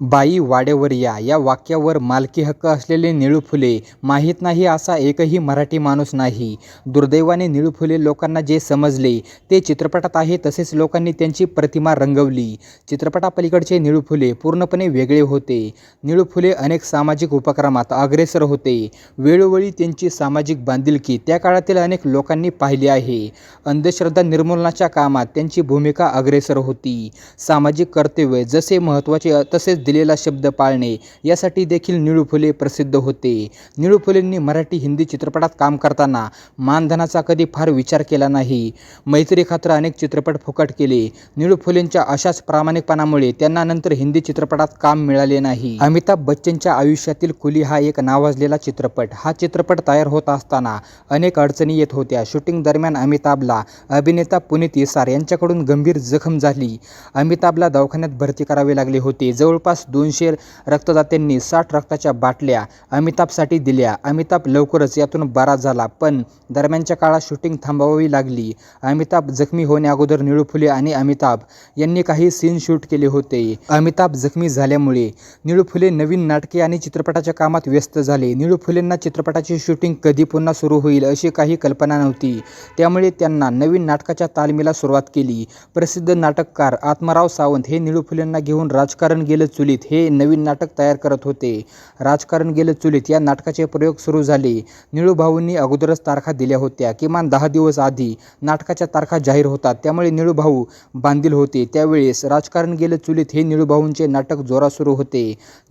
बाई वाड्यावर या. या वाक्यावर मालकी हक्क असलेले निळू फुले. माहीत नाही असा एकही मराठी माणूस नाही. दुर्दैवाने निळू फुले लोकांना जे समजले ते चित्रपटात आहे तसेच लोकांनी त्यांची प्रतिमा रंगवली. चित्रपटापलीकडचे निळू फुले पूर्णपणे वेगळे होते. निळू फुले अनेक सामाजिक उपक्रमात अग्रेसर होते. वेळोवेळी त्यांची सामाजिक बांधिलकी त्या काळातील अनेक लोकांनी पाहिली आहे. अंधश्रद्धा निर्मूलनाच्या कामात त्यांची भूमिका अग्रेसर होती. सामाजिक कर्तव्य जसे महत्त्वाचे तसेच दिलेला शब्द पाळणे यासाठी देखील निळू फुले प्रसिद्ध होते. निळू फुलेंनी मराठी हिंदी चित्रपटात काम करताना मानधनाचा कधी फार विचार केला नाही. मैत्री खात्र अनेक चित्रपट फुकट केले. निळू फुलेंच्या अशाच प्रामाणिकपणामुळे त्यांना नंतर हिंदी चित्रपटात काम मिळाले नाही. अमिताभ बच्चनच्या आयुष्यातील कुली हा एक नावाजलेला चित्रपट. हा चित्रपट तयार होत असताना अनेक अडचणी येत होत्या. शूटिंग दरम्यान अमिताभला अभिनेता पुनीत इसार यांच्याकडून गंभीर जखम झाली. अमिताभला दवाखान्यात भरती करावे लागले होते. जवळपास दोनशे रक्तदात्यांनी साठ रक्ताच्या बाटल्या अमिताभसाठी दिल्या. अमिताभ लवकरच यातून बरा झाला पण दरम्यानच्या काळात शूटिंग थांबवावी लागली. अमिताभ जखमी होण्याअगोदर निळू फुले आणि अमिताभ यांनी काही सीन शूट केले होते. अमिताभ जखमी झाल्यामुळे निळू फुले नवीन नाटके आणि चित्रपटाच्या कामात व्यस्त झाले. निळू फुलेंना चित्रपटाची शूटिंग कधी पुन्हा सुरू होईल अशी काही कल्पना नव्हती. त्यामुळे त्यांना नवीन नाटकाच्या तालमीला सुरुवात केली. प्रसिद्ध नाटककार आत्माराव सावंत हे निळू फुलेंना घेऊन राजकारण गेलं चुली चुलीत हे नवीन नाटक तयार करत होते. राजकारण गेलं चुलीत या नाटकाचे प्रयोग सुरू झाले. निळूभाऊंनी अगोदरच तारखा दिल्या होत्या. किमान दहा दिवस आधी नाटकाच्या तारखा जाहीर होतात. त्यामुळे निळूभाऊ बांधील होते. त्यावेळेस राजकारण गेलं चुलीत हे निळूभाऊंचे नाटक जोरात सुरू होते.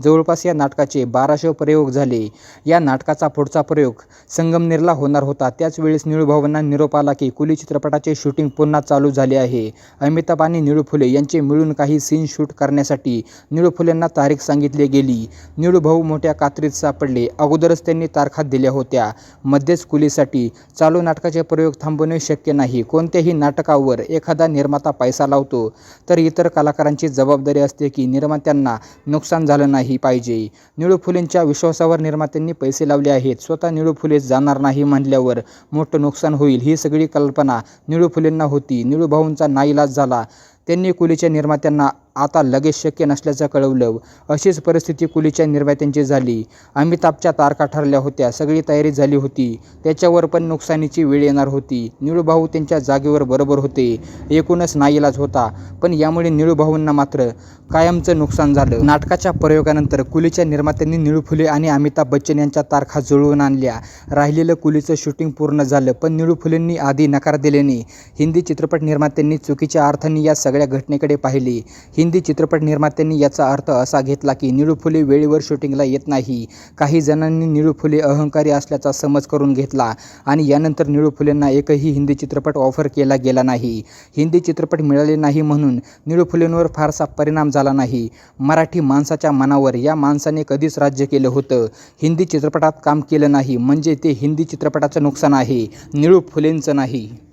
जवळपास या नाटकाचे बाराशे प्रयोग झाले. या नाटकाचा पुढचा प्रयोग संगमनेरला होणार होता. त्याच वेळेस निळू निरोप आला की कुली चित्रपटाचे शूटिंग पुन्हा चालू झाले आहे. अमिताभ आणि निळू फुले यांचे मिळून काही सीन शूट करण्यासाठी निळू फुलेंना तारीख सांगितली गेली. निळूभाऊ मोठ्या कात्रीत सापडले. अगोदरच त्यांनी तारखा दिल्या होत्या. मध्येच कुलीसाठी. चालू नाटकाचे प्रयोग थांबवणे शक्य नाही. कोणत्याही नाटकावर एखादा निर्माता पैसा लावतो तर इतर कलाकारांची जबाबदारी असते की निर्मात्यांना नुकसान झालं नाही पाहिजे. निळू फुलेंच्या विश्वासावर निर्मात्यांनी पैसे लावले आहेत. स्वतः निळू फुले जाणार नाही म्हटल्यावर मोठं नुकसान होईल. ही सगळी कल्पना निळू फुलेंना होती. निळूभाऊंचा नाईलाज झाला. त्यांनी कुलीच्या निर्मात्यांना आता लगेच शक्य नसल्याचं कळवलं. अशीच परिस्थिती कुलीच्या निर्मात्यांची झाली. अमिताभच्या तारखा ठरल्या होत्या. सगळी तयारी झाली होती. त्याच्यावर पण नुकसानीची वेळ येणार होती. निळूभाऊ त्यांच्या जागेवर बरोबर होते. एकूणच नाईलाज होता. पण यामुळे निळूभाऊंना मात्र कायमचं नुकसान झालं. नाटकाच्या प्रयोगानंतर कुलीच्या निर्मात्यांनी निळू फुले आणि अमिताभ बच्चन यांच्या तारखा जुळवून आणल्या. राहिलेलं कुलीचं शूटिंग पूर्ण झालं पण निळू फुलेंनी आधी नकार दिल्याने हिंदी चित्रपट निर्मात्यांनी चुकीच्या अर्थाने या सगळ्या घटनेकडे पाहिले. हिंदी चित्रपट निर्मात्यांनी याचा अर्थ असा घेतला की निळू फुले वेळेवर शूटिंगला येत नाही. काही जणांनी निळू फुले अहंकारी असल्याचा समज करून घेतला आणि यानंतर निळू फुलेंना एकही हिंदी चित्रपट ऑफर केला गेला नाही. हिंदी चित्रपट मिळाले नाही म्हणून निळू फुलेंवर फारसा परिणाम झाला नाही. मराठी माणसाच्या मनावर या माणसाने कधीच राज्य केलं होतं. हिंदी चित्रपटात काम केलं नाही म्हणजे ते हिंदी चित्रपटाचं नुकसान आहे. निळू फुलेंचं नाही.